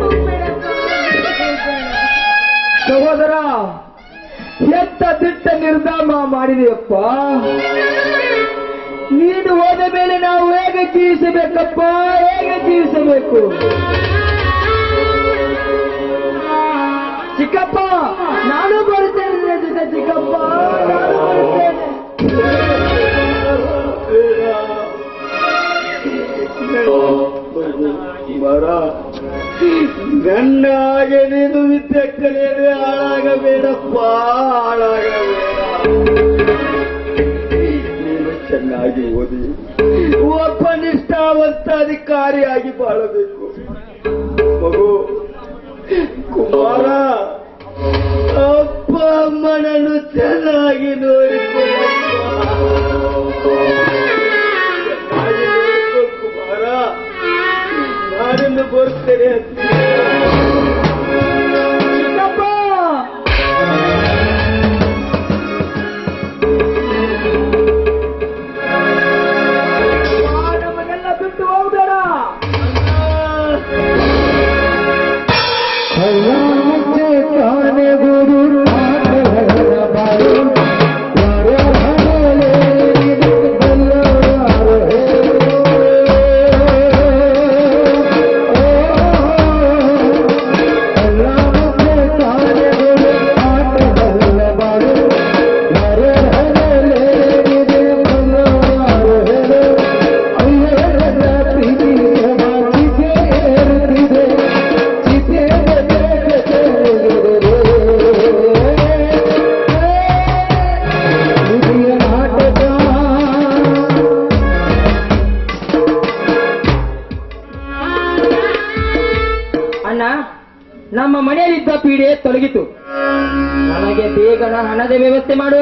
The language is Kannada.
ಹೋಗ್ಬೇಡ ಸಹೋದರ ಎತ್ತ ದಿಟ್ಟ ನಿರ್ಧಾಮ ಮಾಡಿದೆಯಪ್ಪ. ನೀನು ಹೋದ ಮೇಲೆ ನಾವು ಹೇಗೆ ಜೀವಿಸಬೇಕಪ್ಪ? ಹೇಗೆ ಜೀವಿಸಬೇಕು? ಚಿಕ್ಕಪ್ಪ ನಾನು ಬರುತ್ತೇನೆ ನಿನ್ನ ಜೊತೆ ಚಿಕ್ಕಪ್ಪ. ನಾನು ಬರುತ್ತೇನೆ. ಮರ ನನ್ನ ಗಂಡಾಗೆ ನೀನು ವಿದ್ಯೆ ಕಲಿಯದೆ ಹಾಳಾಗಬೇಡಪ್ಪ, ಹಾಳಾಗಬೇಡ. ನೀನು ಚೆನ್ನಾಗಿ ಓದಿ. ಒಬ್ಬ ನಿಷ್ಠಾವಂತ ಅಧಿಕಾರಿಯಾಗಿ ಬಾಳಬೇಕು. ಮಗು, ಕುಮಾರ, ಅಪ್ಪ ಅಮ್ಮನನ್ನು ಚೆನ್ನಾಗಿ ನೋಡಿಕೊಳ್ಳಪ್ಪ meu por terente. ಅಣ್ಣ ನಮ್ಮ ಮನೆಯಲ್ಲಿದ್ದ ಪೀಡೆ ತೊಲಗಿತು ನಮಗೆ ಬೇಗನ ಹಣದ ವ್ಯವಸ್ಥೆ ಮಾಡು